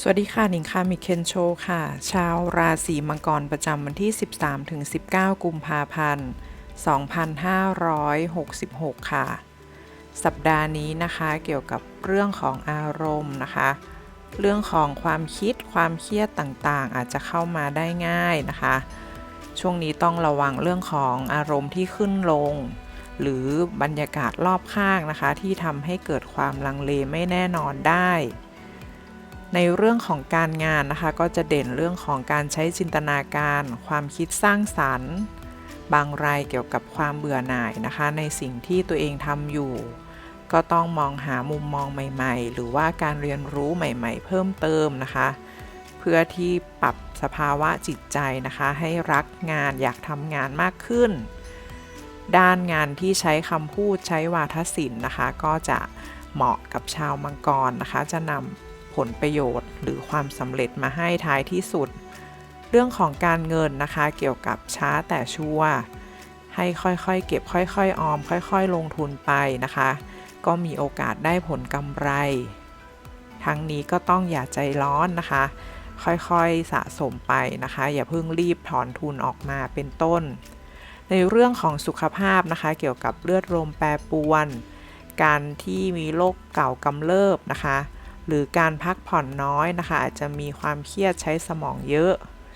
สวัสดีค่ะ หนิงค่ะ มิเคนโชค่ะ ชาวราศีมังกรประจำวันที่ 13ถึง19 กุมภาพันธ์ 2566 ค่ะ สัปดาห์นี้นะคะเกี่ยวกับเรื่องของอารมณ์นะคะ เรื่องของความคิดความเครียดต่างๆ อาจจะเข้ามาได้ง่ายนะคะ ช่วงนี้ต้องระวังเรื่องของอารมณ์ที่ขึ้นลง หรือบรรยากาศรอบข้างนะคะ ที่ทำให้เกิดความลังเลไม่แน่นอนได้ ในเรื่องของการงานนะคะ ก็จะเด่นเรื่องของการใช้จินตนาการ ความคิดสร้างสรรค์ บางรายเกี่ยวกับความเบื่อหน่ายนะคะ ในสิ่งที่ตัวเองทำอยู่ ก็ต้องมองหามุมมองใหม่ ๆ หรือว่าการเรียนรู้ใหม่ ๆ เพิ่มเติมนะคะ เพื่อที่ปรับสภาวะจิตใจนะคะ ให้รักงานอยากทำงานมากขึ้น ด้านงานที่ใช้คำพูดใช้วาทศิลป์นะคะ ก็จะเหมาะกับชาวมังกรนะคะ จะนำ ผลประโยชน์ หรือความสำเร็จมาให้ท้ายที่สุด เรื่องของการเงินนะคะเกี่ยวกับช้าแต่ชัวร์ให้ค่อยๆ เก็บค่อยๆ ออม ค่อยๆ ลงทุนไปนะคะ ก็มีโอกาสได้ผลกำไร ทั้งนี้ก็ต้องอย่าใจร้อนนะคะ ค่อยๆสะสมไปนะคะ อย่าเพิ่งรีบถอนทุนออกมาเป็นต้น ในเรื่องของสุขภาพนะคะ เกี่ยวกับเลือดลมแปรปรวน การที่มีโรคเก่ากำเริบนะคะ หรือการพักผ่อนน้อยนะคะ อาจจะมีความเครียดใช้สมองเยอะ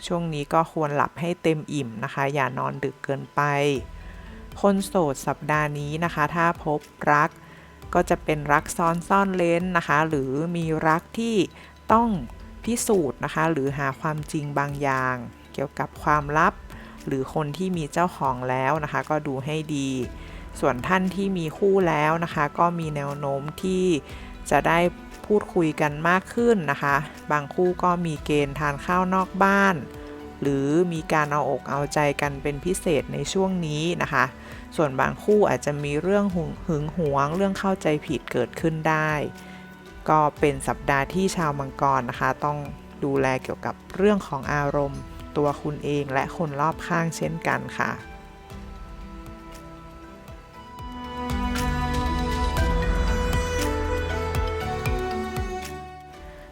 ช่วงนี้ก็ควรหลับให้เต็มอิ่มนะคะ อย่านอนดึกเกินไป คนโสดสัปดาห์นี้นะคะ ถ้าพบรักก็จะเป็นรักซ้อนซ่อนเลนนะคะ หรือมีรักที่ต้องพิสูจน์นะคะ หรือหาความจริงบางอย่าง เกี่ยวกับความลับ หรือคนที่มีเจ้าของแล้วนะคะ ก็ดูให้ดี ส่วนท่านที่มีคู่แล้วนะคะ ก็มีแนวโน้มที่จะได้ พูดคุยกันมากขึ้นนะคะ บางคู่ก็มีเกณฑ์ทานข้าวนอกบ้าน หรือมีการเอาอกเอาใจกันเป็นพิเศษในช่วงนี้นะคะ ส่วนบางคู่อาจจะมีเรื่องหึงหวง เรื่องเข้าใจผิดเกิดขึ้นได้ ก็เป็นสัปดาห์ที่ชาวมังกรนะคะ ต้องดูแลเกี่ยวกับเรื่องของอารมณ์ ตัวคุณเองและคนรอบข้างเช่นกันค่ะ